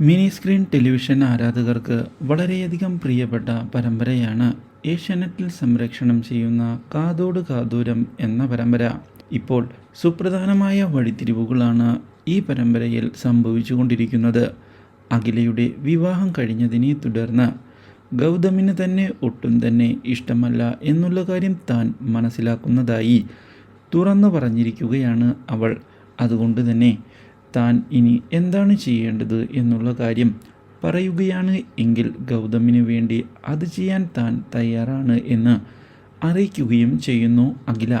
Mini screen television ആരാധകർക്ക് വളരെയധികം പ്രിയപ്പെട്ട പരമ്പരയാണ് ഏഷ്യാനെറ്റിൽ സംരക്ഷണം ചെയ്യുന്ന കാതോട് കാതൂരം എന്ന പരമ്പര. ഇപ്പോൾ സുപ്രധാനമായ വഴിത്തിരിവുകളാണ് ഈ പരമ്പരയിൽ സംഭവിച്ചുകൊണ്ടിരിക്കുന്നത്. അഖിലയുടെ വിവാഹം കഴിഞ്ഞതിനെ തുടർന്ന് ഗൗതമിന് തന്നെ ഒട്ടും തന്നെ ഇഷ്ടമല്ല എന്നുള്ള കാര്യം താൻ മനസ്സിലാക്കുന്നതായി തുറന്നു പറഞ്ഞിരിക്കുകയാണ് അവൾ. അതുകൊണ്ട് തന്നെ താൻ ഇനി എന്താണ് ചെയ്യേണ്ടത് എന്നുള്ള കാര്യം പറയുകയാണ് എങ്കിൽ ഗൗതമിന് വേണ്ടി അത് ചെയ്യാൻ താൻ തയ്യാറാണ് എന്ന് അറിയിക്കുകയും ചെയ്യുന്നു അഖില.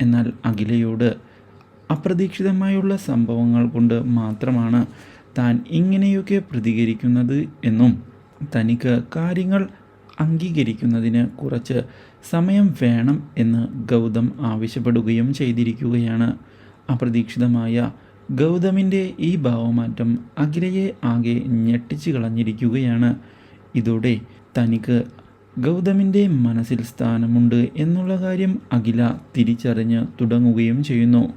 എന്നാൽ അഖിലയോട് അപ്രതീക്ഷിതമായുള്ള സംഭവങ്ങൾ കൊണ്ട് മാത്രമാണ് താൻ ഇങ്ങനെയൊക്കെ പ്രതികരിക്കുന്നത് എന്നും തനിക്ക് കാര്യങ്ങൾ അംഗീകരിക്കുന്നതിന് കുറച്ച് സമയം വേണം എന്ന് ഗൗതം ആവശ്യപ്പെടുകയും ചെയ്തിരിക്കുകയാണ്. അപ്രതീക്ഷിതമായ ഗൗതമിന്റെ ഈ ഭാവമാറ്റം അഖിലയെ ആകെ ഞെട്ടിച്ചു കളഞ്ഞിരിക്കുകയാണ്. ഇതോടെ തനിക്ക് ഗൗതമിന്റെ മനസ്സിൽ സ്ഥാനമുണ്ട് എന്നുള്ള കാര്യം അഖില തിരിച്ചറിഞ്ഞ് തുടങ്ങുകയും ചെയ്യുന്നു.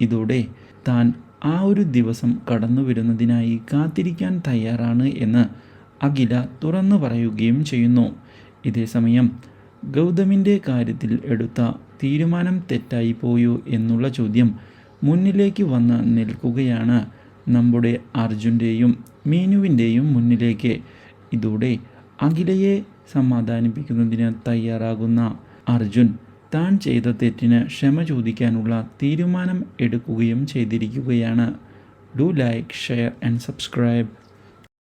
ഇതോടെ താൻ ആ ഒരു ദിവസം കടന്നു വരുന്നതിനായി കാത്തിരിക്കാൻ തയ്യാറാണ് എന്ന് അഖില തുറന്നു പറയുകയും ചെയ്യുന്നു. ഇതേസമയം ഗൗതമിന്റെ കാര്യത്തിൽ എടുത്ത തീരുമാനം തെറ്റായി പോയോ എന്നുള്ള ചോദ്യം മുന്നിലേക്ക് വന്ന് നിൽക്കുകയാണ്. നമ്മുടെ അർജുന്റെയും മീനുവിന്റെയും മുന്നിലേക്ക്. ഇതോടെ അഖിലയെ സമാധാനിപ്പിക്കുന്നതിന് തയ്യാറാകുന്ന അർജുൻ താൻ ചെയ്ത തെറ്റിന് ക്ഷമ ചോദിക്കാനുള്ള തീരുമാനം എടുക്കുകയും ചെയ്തിരിക്കുകയാണ്. Do like share and subscribe